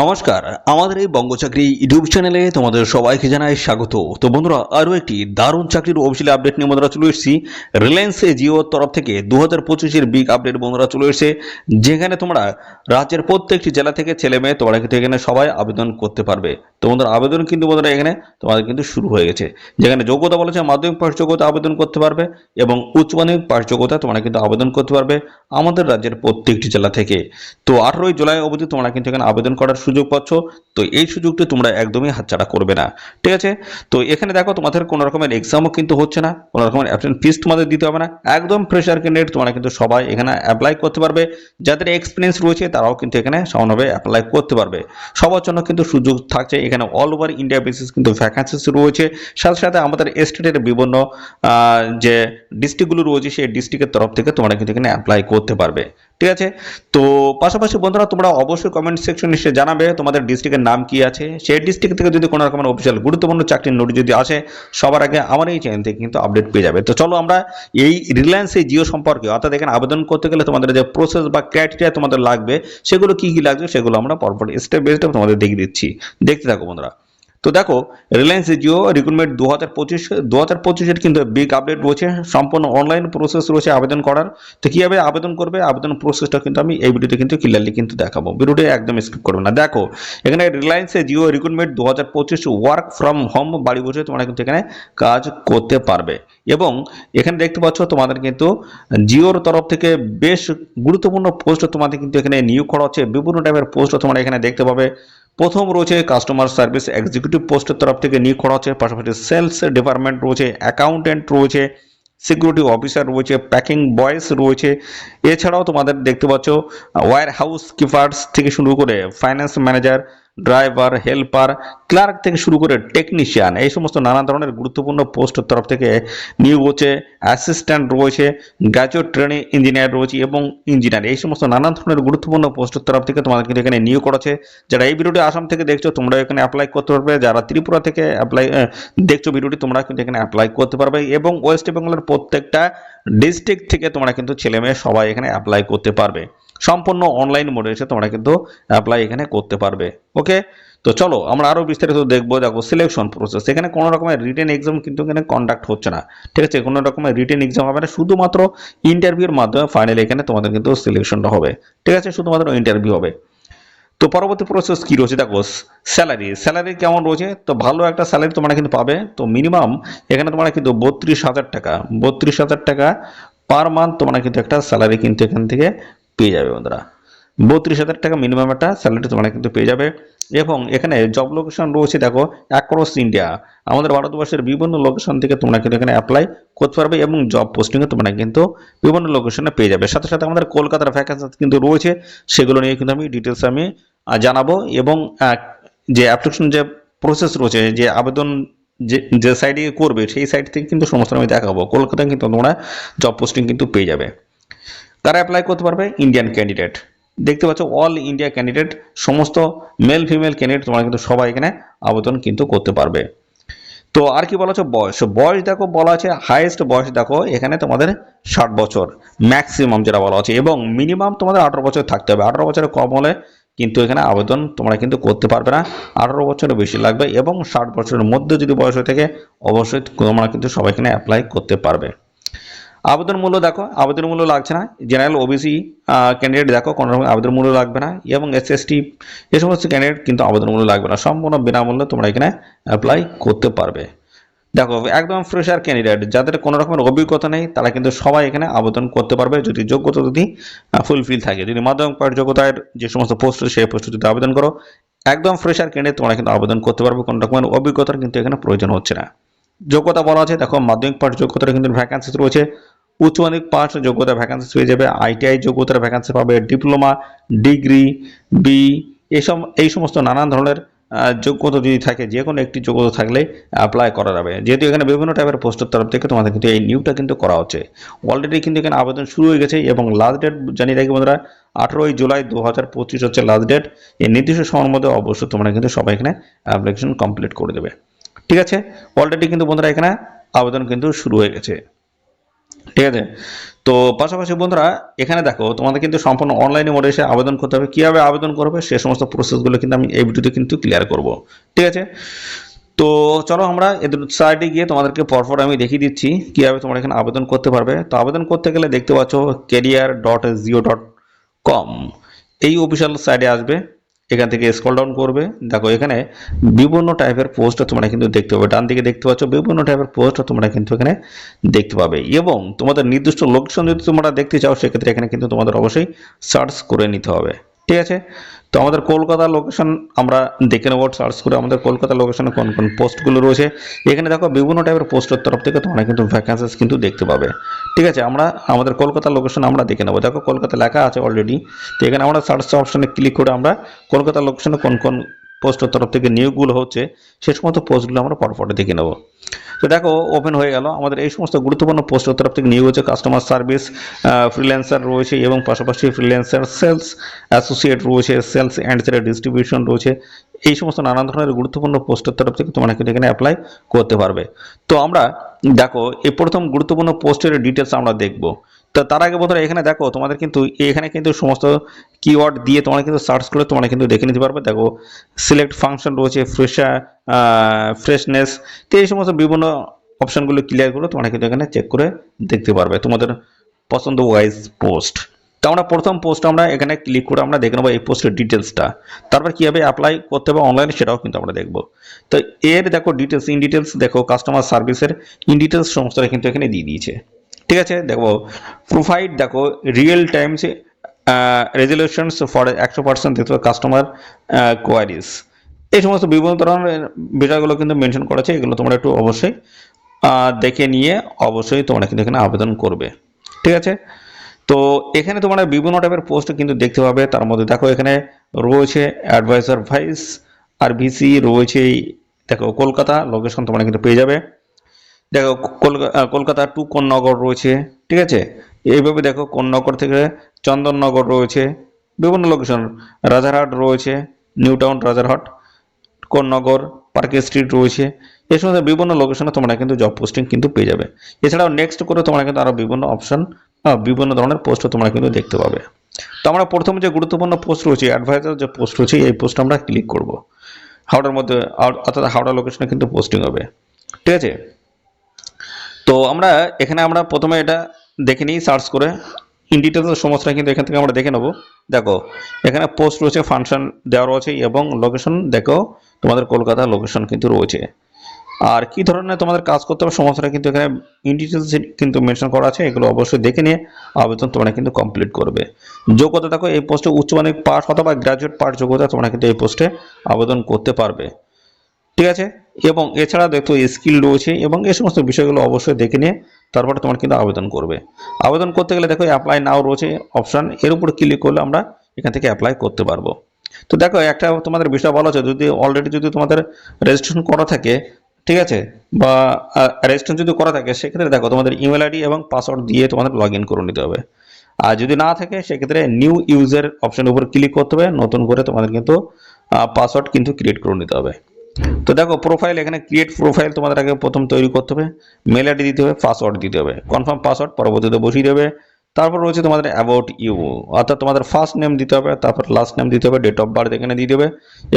নমস্কার, আমাদের এই বঙ্গচাকরি ইউটিউব চ্যানেলে তোমাদের সবাইকে জানাই স্বাগত। তো বন্ধুরা, আরও একটি দারুণ চাকরির অফিসিয়াল আপডেট নিয়ে বন্ধুরা চলে এসেছি। রিলায়েন্স জিওর তরফ থেকে দু হাজার পঁচিশের বিগ আপডেট বন্ধুরা চলে এসেছে, যেখানে তোমরা রাজ্যের প্রত্যেকটি জেলা থেকে ছেলে মেয়ে তোমরা কিন্তু এখানে সবাই আবেদন করতে পারবে। তো বন্ধুরা, আবেদন কিন্তু বন্ধুরা এখানে তোমাদের কিন্তু শুরু হয়ে গেছে। যেখানে যোগ্যতা বলেছে মাধ্যমিক পাশ যোগ্যতা আবেদন করতে পারবে এবং উচ্চ মাধ্যমিক পাশ যোগ্যতা তোমরা কিন্তু আবেদন করতে পারবে আমাদের রাজ্যের প্রত্যেকটি জেলা থেকে। তো আঠারোই জুলাই অবধি তোমরা কিন্তু এখানে আবেদন করার সুযোগ পাচ্ছ, তো এই সুযোগটি তোমরা একদমই হাতছাড়া করবে না। ঠিক আছে? তো এখানে দেখো তোমাদের কোনো রকমের এক্সামও কিন্তু হচ্ছে না, কোনো রকমের অ্যাবসেন্ট ফিস তোমাদের দিতে হবে না। একদম ফ্রেশার ক্যান্ডিডেট তোমরা কিন্তু সবাই এখানে অ্যাপ্লাই করতে পারবে। যাদের এক্সপিরিয়েন্স রয়েছে তারাও কিন্তু এখানে সমানভাবে অ্যাপ্লাই করতে পারবে। সবার জন্য কিন্তু সুযোগ থাকছে, এখানে অল ওভার ইন্ডিয়া বেসিস কিন্তু ভ্যাকান্সিস রয়েছে। সাথে সাথে আমাদের স্টেটের বিভিন্ন যে ডিস্ট্রিক্টগুলো রয়েছে, সেই ডিস্ট্রিক্টের তরফ থেকে তোমরা কিন্তু এখানে অ্যাপ্লাই করতে পারবে। ঠিক আছে? তো পাশাপাশি বন্ধুরা, তোমরা অবশ্যই কমেন্ট সেকশন এসে জানাবে তোমাদের ডিস্ট্রিক্টের নাম কি আছে। সেই ডিস্ট্রিক্ট থেকে যদি কোনো রকমের অফিসিয়াল গুরুত্বপূর্ণ চাকরির নোটিশ যদি আসে, সবার আগে আমার এই চ্যানেল থেকে কিন্তু আপডেট পেয়ে যাবে। তো চলো আমরা এই রিলায়েন্স এই জিও সম্পর্কে, অর্থাৎ এখানে আবেদন করতে গেলে তোমাদের যে প্রসেস বা ক্রাইটেরিয়া তোমাদের লাগবে, সেগুলো কি কি লাগবে, সেগুলো আমরা পরপর স্টেপ বাই স্টেপ তোমাদের দেখিয়ে দিচ্ছি। দেখতে থাকো বন্ধুরা। তো দেখো রিলায়েন্স জিও রিক্রুটমেন্ট দু হাজার পঁচিশ দু হাজার পঁচিশের কিন্তু বিগ আপডেট রয়েছে, সম্পূর্ণ অনলাইন প্রসেস রয়েছে আবেদন করার। তো কীভাবে আবেদন করবে? আবেদন প্রসেসটা কিন্তু আমি এই ভিডিওতে কিন্তু ক্লিয়ারলি কিন্তু দেখাবো। ভিডিওটি একদম স্কিপ করবে না। দেখো, এখানে রিলায়েন্সে জিও রিক্রুটমেন্ট দু হাজার পঁচিশ ওয়ার্ক ফ্রম হোম বাড়ি বসে তোমরা কিন্তু এখানে কাজ করতে পারবে। এবং এখানে দেখতে পাচ্ছ তোমাদের কিন্তু জিওর তরফ থেকে বেশ গুরুত্বপূর্ণ পোস্ট তোমাদের কিন্তু এখানে নিয়োগ করা হচ্ছে। বিভিন্ন টাইপের পোস্ট তোমরা এখানে দেখতে পাবে। প্রথম রয়েছে কাস্টমার সার্ভিস এক্সিকিউটিভ পোস্টের তরফ থেকে নিয়োগ করা হচ্ছে। পাশাপাশি সেলস ডিপার্টমেন্ট রয়েছে অ্যাকাউন্টেন্ট রয়েছে সিকিউরিটি অফিসার রয়েছে প্যাকিং বয়েস রয়েছে। এছাড়াও তোমাদের দেখতে পাচ্ছ ওয়ার হাউস কিপার্স থেকে শুরু করে finance manager driver, helper, clerk থেকে শুরু করে টেকনিশিয়ান এই সমস্ত নানা ধরনের গুরুত্বপূর্ণ পোস্টের তরফ থেকে নিয়োগ হচ্ছে। অ্যাসিস্ট্যান্ট রয়েছে গ্র্যাজুয়েট ট্রেনিং ইঞ্জিনিয়ার রয়েছে এবং ইঞ্জিনিয়ার। এই সমস্ত নানান ধরনের গুরুত্বপূর্ণ পোস্টের তরফ থেকে তোমাদের কিন্তু এখানে নিয়োগ করেছে যারা এই ভিডিওটি আসাম থেকে দেখছ তোমরা এখানে অ্যাপ্লাই করতে পারবে। যারা ত্রিপুরা থেকে অ্যাপ্লাই দেখছ ভিডিওটি, তোমরা কিন্তু এখানে অ্যাপ্লাই করতে পারবে এবং ওয়েস্ট বেঙ্গলের প্রত্যেকটা ডিস্ট্রিক্ট থেকে তোমরা কিন্তু ছেলে মেয়ে সবাই এখানে অ্যাপ্লাই করতে পারবে। সম্পূর্ণ অনলাইন মোডে এসে তোমরা কিন্তু অ্যাপ্লাই এখানে করতে পারবে। ওকে তো চলো, আমরা আরও বিস্তারিত দেখব দেখো সিলেকশন প্রসেস এখানে কোনো রকমের রিটেন এক্সাম কিন্তু এখানে কন্ডাক্ট হচ্ছে না। ঠিক আছে? কোনো রকমের রিটেন এক্সাম হবে না, শুধুমাত্র ইন্টারভিউর মাধ্যমে ফাইনালি এখানে তোমাদের কিন্তু সিলেকশনটা হবে। ঠিক আছে? শুধুমাত্র ইন্টারভিউ হবে। তো পরবর্তী প্রসেস কি রয়েছে? দেখো স্যালারি স্যালারি কেমন রয়েছে? তো ভালো একটা স্যালারি তোমরা কিন্তু পাবে। তো মিনিমাম এখানে তোমরা কিন্তু বত্রিশ হাজার টাকা, বত্রিশ হাজার টাকা পার মান্থ তোমরা কিন্তু একটা স্যালারি কিন্তু এখান থেকে পেয়ে যাবে বন্ধুরা। বত্রিশ হাজার টাকা মিনিমাম একটা স্যালারি তোমরা কিন্তু পেয়ে যাবে। এবং এখানে জব লোকেশন রয়েছে, দেখো অ্যাক্রস ইন্ডিয়া আমাদের ভারতবর্ষের বিভিন্ন লোকেশন থেকে তোমরা কিন্তু এখানে অ্যাপ্লাই করতে পারবে এবং জব পোস্টিংয়ে তোমরা কিন্তু বিভিন্ন লোকেশনে পেয়ে যাবে। সাথে সাথে আমাদের কলকাতার ভ্যাকেন্সি কিন্তু রয়েছে, সেগুলো নিয়ে কিন্তু আমি ডিটেলস আমি জানাব এবং যে অ্যাপ্লিকেশন যে প্রসেস রয়েছে, যে আবেদন যে যে সাইডে করবে, সেই সাইড থেকে কিন্তু সমস্ত আমি দেখাবো। কলকাতায় কিন্তু তোমরা জব পোস্টিং কিন্তু পেয়ে যাবে। তারা অ্যাপ্লাই করতে পারবে ইন্ডিয়ান ক্যান্ডিডেট দেখতে পাচ্ছ অল ইন্ডিয়া ক্যান্ডিডেট সমস্ত মেল ফিমেল ক্যান্ডিডেট তোমরা কিন্তু সবাই এখানে আবেদন কিন্তু করতে পারবে। তো আর কি বলা হচ্ছে? বয়স। বয়স দেখো, বলা আছে হাইয়েস্ট বয়স দেখো, এখানে তোমাদের ষাট বছর ম্যাক্সিমাম যেটা বলা আছে এবং মিনিমাম তোমাদের আঠারো বছর থাকতে হবে। আঠারো বছরের কম হলে কিন্তু এখানে আবেদন তোমরা কিন্তু করতে পারবে না। আঠারো বছরের বেশি লাগবে এবং ষাট বছরের মধ্যে যদি বয়স হয়ে থাকে, অবশ্যই তোমরা কিন্তু সবাই এখানে অ্যাপ্লাই করতে পারবে। আবেদন মূল্য দেখো, আবেদন মূল্য লাগছে না। জেনারেল ওবিসি ক্যান্ডিডেট দেখো, কোনো রকম আবেদন মূল্য লাগবে না। এবং এস এস টি এই সমস্ত ক্যান্ডিডেট কিন্তু আবেদন মূল্য লাগবে না। সম্পূর্ণ বিনামূল্যে তোমরা এখানে অ্যাপ্লাই করতে পারবে। দেখো, একদম ফ্রেশার ক্যান্ডিডেট যাদের কোনো রকমের অভিজ্ঞতা নেই, তারা কিন্তু সবাই এখানে আবেদন করতে পারবে। যদি যোগ্যতা যদি ফুলফিল থাকে, যদি মাধ্যমিক পাঠ যোগ্যতার যে সমস্ত পোস্ট সেই পোস্টে যদি আবেদন করো, একদম ফ্রেশার ক্যান্ডিডেট তোমরা কিন্তু আবেদন করতে পারবে। কোনো রকমের অভিজ্ঞতার কিন্তু এখানে প্রয়োজন হচ্ছে না। যোগ্যতা বলা আছে, দেখো, মাধ্যমিক পাঠ যোগ্যতার কিন্তু ভ্যাকান্সি রয়েছে। উচ্চ মাধ্যমিক পাস যোগ্যতা ভ্যাকান্সি পেয়ে যাবে আইটিআই যোগ্যতার ভ্যাকান্সি পাবে ডিপ্লোমা ডিগ্রি বি এসব, এই সমস্ত নানান ধরনের যোগ্যতা যদি থাকে যে কোনো একটি যোগ্যতা থাকলে অ্যাপ্লাই করা যাবে। যেহেতু এখানে বিভিন্ন টাইপের পোস্টের তরফ থেকে তোমাদের কিন্তু এই নিউটা কিন্তু করা হচ্ছে। অলরেডি কিন্তু এখানে আবেদন শুরু হয়ে গেছে এবং লাস্ট ডেট জানিয়ে রাখি বন্ধুরা, আঠেরোই জুলাই দু হাজার পঁচিশ হচ্ছে লাস্ট ডেট এই নির্দিষ্ট সময়ের মধ্যে অবশ্যই তোমরা কিন্তু সবাই এখানে অ্যাপ্লিকেশন কমপ্লিট করে দেবে। ঠিক আছে? অলরেডি কিন্তু বন্ধুরা এখানে আবেদন কিন্তু শুরু হয়ে গেছে। ঠিক আছে? তো পাশাপাশি বন্ধুরা, এখানে দেখো, তোমাদের কিন্তু সম্পূর্ণ অনলাইনে মোডে এসে আবেদন করতে হবে। কীভাবে আবেদন করবে, সে সমস্ত প্রসেসগুলো কিন্তু আমি এই ভিডিওতে কিন্তু ক্লিয়ার করব। ঠিক আছে? তো চলো আমরা এদের সাইডে গিয়ে তোমাদেরকে পরপর আমি দেখিয়ে দিচ্ছি কীভাবে তোমরা এখানে আবেদন করতে পারবে। তো আবেদন করতে গেলে দেখতে পাচ্ছ career dot Jio dot com এই অফিসিয়াল সাইডে আসবে। এখান থেকে স্কল ডাউন করবে। দেখো এখানে বিভিন্ন টাইপের পোস্ট তোমরা কিন্তু দেখতে পাবে। ডান দিকে দেখতে পাচ্ছ, বিভিন্ন টাইপের পোস্ট তোমরা কিন্তু এখানে দেখতে পাবে। এবং তোমাদের নির্দিষ্ট লোকেশন যদি তোমরা দেখতে চাও, সেক্ষেত্রে এখানে কিন্তু তোমাদের অবশ্যই সার্চ করে নিতে হবে। ঠিক আছে? তো আমাদের কলকাতা লোকেশন আমরা দেখে নেব সার্চ করে আমাদের কলকাতা লোকেশনে কোন কোন পোস্টগুলো রয়েছে। এখানে দেখো বিভিন্ন টাইপের পোস্টের তরফ থেকে তোমরা কিন্তু ভ্যাকান্সিস কিন্তু দেখতে পাবে। ঠিক আছে, আমরা, আমাদের কলকাতা লোকেশন আমরা দেখে নেব। দেখো কলকাতা লেখা আছে অলরেডি তো এখানে আমরা সার্চ অপশনে ক্লিক করে আমরা কলকাতা লোকেশনে কোন কোন পোস্টের তরফ থেকে নিয়োগগুলো হচ্ছে, সে সমস্ত পোস্টগুলো আমরা পরপরে দেখে নেব। তো দেখো ওপেন হয়ে গেল। আমাদের এই সমস্ত গুরুত্বপূর্ণ পোস্টের তরফ থেকে নিয়োগ হচ্ছে কাস্টমার সার্ভিস ফ্রিল্যান্সার রয়েছে এবং পাশাপাশি ফ্রিল্যান্সার সেলস অ্যাসোসিয়েট রয়েছে সেলস অ্যান্ড ডিস্ট্রিবিউশন রয়েছে। এই সমস্ত নানান ধরনের গুরুত্বপূর্ণ পোস্টের তরফ থেকে তোমরা কিন্তু এখানে অ্যাপ্লাই করতে পারবে। তো আমরা দেখো, এই প্রথম গুরুত্বপূর্ণ পোস্টের ডিটেলস আমরা দেখব। তো তার আগে বন্ধুরা এখানে দেখো, তোমাদের কিন্তু এখানে কিন্তু সমস্ত কিওয়ার্ড দিয়ে তোমরা কিন্তু সার্চ করে তোমরা কিন্তু দেখে নিতে পারবে। দেখো সিলেক্ট ফাংশন রয়েছে ফ্রেশার ফ্রেশনেস তো এই সমস্ত বিভিন্ন অপশনগুলো ক্লিয়ার করে তোমরা কিন্তু এখানে চেক করে দেখতে পারবে তোমাদের পছন্দ ওয়াইজ পোস্ট তো আমরা প্রথম পোস্ট আমরা এখানে ক্লিক করে আমরা দেখে নেব এই পোস্টের ডিটেলসটা তারপর কীভাবে অ্যাপ্লাই করতে হবে অনলাইনে সেটাও কিন্তু আমরা দেখব। তো এর দেখো ডিটেলস ইন ডিটেলস দেখো কাস্টমার সার্ভিসের ইন ডিটেলস সমস্তটা কিন্তু এখানে দিয়ে দিয়েছে। ঠিক আছে? দেখো প্রোভাইড দেখো রিয়েল টাইমস রেজলিউশনস ফর একশো পার্সেন্ট দেখো কাস্টমার কোয়ারিজ এই সমস্ত বিভিন্ন ধরনের বিষয়গুলো কিন্তু মেনশন করা আছে এগুলো তোমরা একটু অবশ্যই দেখে নিয়ে অবশ্যই তোমরা কিন্তু এখানে আবেদন করবে। ঠিক আছে? তো এখানে তোমরা বিভিন্ন টাইপের পোস্ট কিন্তু দেখতে পাবে। তার মধ্যে দেখো, এখানে রয়েছে অ্যাডভাইজার ভাইস আর ভিসি রয়েছে দেখো, কলকাতা লোকেশন তোমরা কিন্তু পেয়ে যাবে। দেখো কলকাতা টু কোন্নগর রয়েছে, ঠিক আছে? এইভাবে দেখো, কোন্নগর থেকে চন্দননগর রয়েছে, বিভিন্ন লোকেশন রাজারহাট রয়েছে নিউ টাউন রাজারহাট, কোন্নগর পার্কে স্ট্রিট রয়েছে এই সমস্ত বিভিন্ন লোকেশনে তোমরা কিন্তু জব পোস্টিং কিন্তু পেয়ে যাবে। এছাড়াও নেক্সট করে তোমরা কিন্তু আরও বিভিন্ন অপশন বিভিন্ন ধরনের পোস্ট তোমরা কিন্তু দেখতে পাবে। তো আমরা প্রথম যে গুরুত্বপূর্ণ পোস্ট রয়েছে অ্যাডভাইজার যে পোস্ট রয়েছে, এই পোস্ট আমরা ক্লিক করব। হাওড়ার মধ্যে অর্থাৎ হাওড়া লোকেশনে কিন্তু পোস্টিং হবে, ঠিক আছে? তো আমরা এখানে আমরা প্রথমে এটা দেখে নিই সার্চ করে। ইন ডিটেলস সমস্তটা কিন্তু এখান থেকে আমরা দেখে নেব। দেখো, এখানে পোস্ট রয়েছে ফাংশন দেওয়া রয়েছে এবং লোকেশন দেখো, তোমাদের কলকাতা লোকেশন কিন্তু রয়েছে। আর কি ধরনের তোমাদের কাজ করতে হবে সমস্যাটা কিন্তু এখানে ইন ডিটেলস কিন্তু মেনশন করা আছে, এগুলো অবশ্যই দেখে নিয়ে আবেদন তোমরা কিন্তু কমপ্লিট করবে। যোগ্যতা দেখো, এই পোস্টে উচ্চ মাধ্যমিক পাস অথবা গ্রাজুয়েট পাস যোগ্যতা তোমরা কিন্তু এই পোস্টে আবেদন করতে পারবে। ঠিক আছে? এবং এছাড়া দেখো স্কিল রয়েছে এবং এই সমস্ত বিষয়গুলো অবশ্যই দেখে নিয়ে তারপরে তোমার কিন্তু আবেদন করবে। আবেদন করতে গেলে দেখো অ্যাপ্লাই নাও রয়েছে অপশন এর উপর ক্লিক করলে আমরা এখান থেকে অ্যাপ্লাই করতে পারব। তো দেখো একটা তোমাদের বিষয় বলা আছে যদি অলরেডি যদি তোমাদের রেজিস্ট্রেশন করা থাকে, ঠিক আছে? বা রেজিস্ট্রেশন যদি করা থাকে, সেক্ষেত্রে দেখো তোমাদের ইমেল আইডি এবং পাসওয়ার্ড দিয়ে তোমাদের লগ ইন করে নিতে হবে। আর যদি না থাকে, সেক্ষেত্রে নিউ ইউজার অপশনের উপর ক্লিক করতে হবে, নতুন করে তোমাদের কিন্তু পাসওয়ার্ড কিন্তু ক্রিয়েট করে নিতে হবে। তো দেখো প্রোফাইল এখানে ক্রিয়েট প্রোফাইল তোমাদের আগে প্রথম তৈরি করতে হবে। মেল আইডি দিতে হবে পাসওয়ার্ড দিতে হবে। কনফার্ম পাসওয়ার্ড পরবর্তীতে বসিয়ে দেবে। তারপর রয়েছে তোমাদের অ্যাবাউট ইউ অর্থাৎ তোমাদের ফার্স্ট নেম দিতে হবে, তারপর লাস্ট নেম দিতে হবে ডেট অফ বার্থ এখানে দিয়ে দেবে।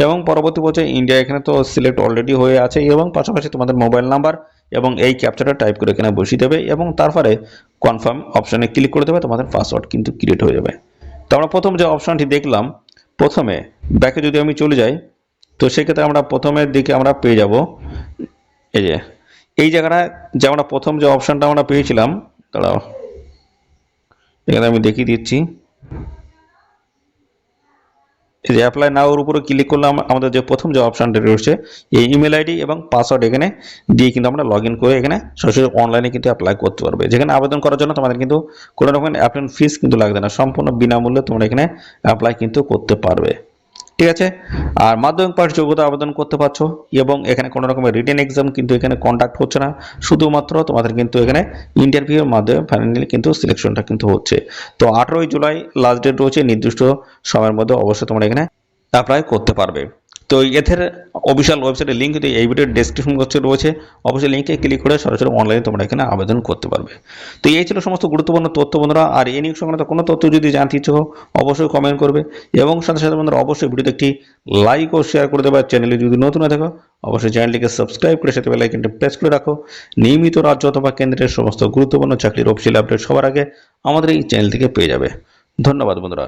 এবং পরবর্তী বলছে ইন্ডিয়া এখানে তো সিলেক্ট অলরেডি হয়ে আছে এবং পাশাপাশি তোমাদের মোবাইল নাম্বার এবং এই ক্যাপচারটা টাইপ করে এখানে বসিয়ে দেবে এবং তারপরে কনফার্ম অপশানে ক্লিক করে দেবে, তোমাদের পাসওয়ার্ড কিন্তু ক্রিয়েট হয়ে যাবে। তো আমরা প্রথম যে অপশনটি দেখলাম, প্রথমে ব্যাকে যদি আমি চলে যাই তো সেক্ষেত্রে আমরা প্রথমের দিকে আমরা পেয়ে যাব। এই যে, এই জায়গাটা যে আমরা প্রথম যে অপশানটা আমরা পেয়েছিলাম, দাঁড়াও। এখানে আমি দেখিয়ে দিচ্ছি। এই যে অ্যাপ্লাই নাওর উপরে ক্লিক করলাম আমাদের যে প্রথম যে অপশনটা রয়েছে, এই ইমেল আইডি এবং পাসওয়ার্ড এখানে দিয়ে কিন্তু আমরা লগ করে এখানে সরাসরি অনলাইনে কিন্তু অ্যাপ্লাই করতে পারবে। যেখানে আবেদন করার জন্য তোমাদের কিন্তু কোনো রকম অ্যাপ্লিকেশন ফিস কিন্তু লাগবে না। সম্পূর্ণ বিনামূল্যে তোমরা এখানে অ্যাপ্লাই কিন্তু করতে পারবে। ঠিক আছে? আর মাধ্যমিক পাশ যোগ্যতা আবেদন করতে পারছ এবং এখানে কোনো রকমের রিটেন এক্সাম কিন্তু এখানে কন্ডাক্ট হচ্ছে না। শুধুমাত্র তোমাদের কিন্তু এখানে ইন্টারভিউর মাধ্যমে ফাইনালি কিন্তু সিলেকশনটা কিন্তু হচ্ছে। তো আঠেরোই জুলাই লাস্ট ডেট রয়েছে, নির্দিষ্ট সময়ের মধ্যে অবশ্যই তোমরা এখানে অ্যাপ্লাই করতে পারবে। তো এথের অফিসিয়াল ওয়েবসাইটের লিঙ্ক কিন্তু এই ভিডিওর ডেসক্রিপশন বক্সে রয়েছে। অবশ্যই লিঙ্কে ক্লিক করে সরাসরি অনলাইনে তোমরা এখানে আবেদন করতে পারবে। তো এই ছিল সমস্ত গুরুত্বপূর্ণ তথ্য বন্ধুরা। আর এই নিয়োগ সংক্রান্ত কোনো তথ্য যদি জানতে ইচ্ছে অবশ্যই কমেন্ট করবে। এবং সাথে সাথে বন্ধুরা, অবশ্যই ভিডিওতে একটি লাইক ও শেয়ার করে দেবে। চ্যানেলে যদি নতুন হয়ে থাকো, অবশ্যই চ্যানেলটিকে সাবস্ক্রাইব করে সাথে বেলাইকনটি প্রেস করে রাখো। নিয়মিত রাজ্য অথবা কেন্দ্রের সমস্ত গুরুত্বপূর্ণ চাকরির অফিসিয়াল আপডেট সবার আগে আমাদের এই চ্যানেল থেকে পেয়ে যাবে। ধন্যবাদ বন্ধুরা।